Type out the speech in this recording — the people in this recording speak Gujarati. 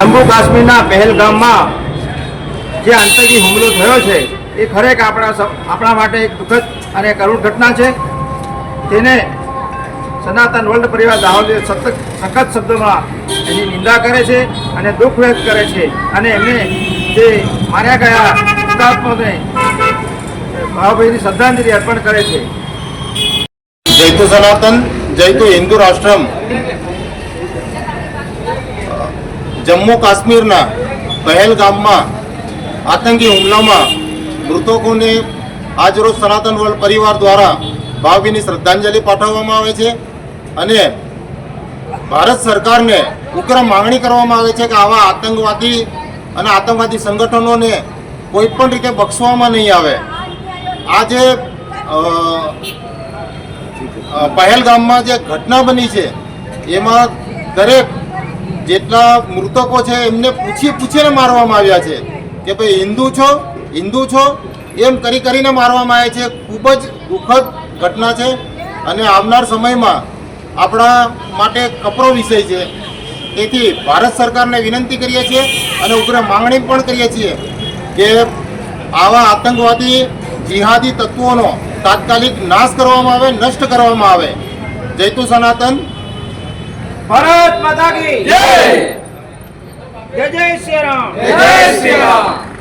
જમ્મુ કાશ્મીરના પહેલગામમાં જે આતંકી હુમલો થયો છે, એ ખરેખર આપણા આપણા માટે એક દુઃખદ અને કરુણ ઘટના છે. તેને સનાતન વર્લ્ડ પરિવાર દાહોદે સતત સખત શબ્દોમાં એની નિંદા કરે છે અને દુઃખ વ્યક્ત કરે છે. અને એમને જે માર્યા ગયા હુતાત્માને ભાવભાઈની શ્રદ્ધાંજલિ અર્પણ કરે છે. જય તો સનાતન, જય તો હિન્દુ રાષ્ટ્રમ. જમ્મુ કાશ્મીરના પહેલગામમાં આતંકી હુમલામાં મૃતકોને આજરોજ સનાતન વર્લ્ડ પરિવાર દ્વારા ભાવભીની શ્રદ્ધાંજલિ પાઠવવામાં આવે છે અને ભારત સરકારને ઉગ્ર માંગણી કરવામાં આવે છે કે આવા આતંકવાદી અને આતંકવાદી સંગઠનોને કોઈ પણ રીતે બક્ષવામાં નહીં આવે. આજે પહેલગામમાં જે ઘટના બની છે, એમાં દરેક જેટલા મૃતકો છે, એમને પૂછી પૂછીને મારવામાં આવ્યા છે કે ભાઈ, હિન્દુ છો? હિન્દુ છો? એમ કરી કરીને મારવામાં આવે છે. ખૂબ જ દુઃખદ ઘટના છે અને આવનાર સમયમાં આપણા માટે કપરો વિષય છે. તેથી ભારત સરકારને વિનંતી કરીએ છીએ અને ઉગ્ર માંગણી પણ કરીએ છીએ કે આવા આતંકવાદી જિહાદી તત્વોનો તાત્કાલિક નાશ કરવામાં આવે, નષ્ટ કરવામાં આવે. જૈતુ સનાતન ભારત માતા કી. જય. જય શ્રી રામ. જય શ્રી રામ.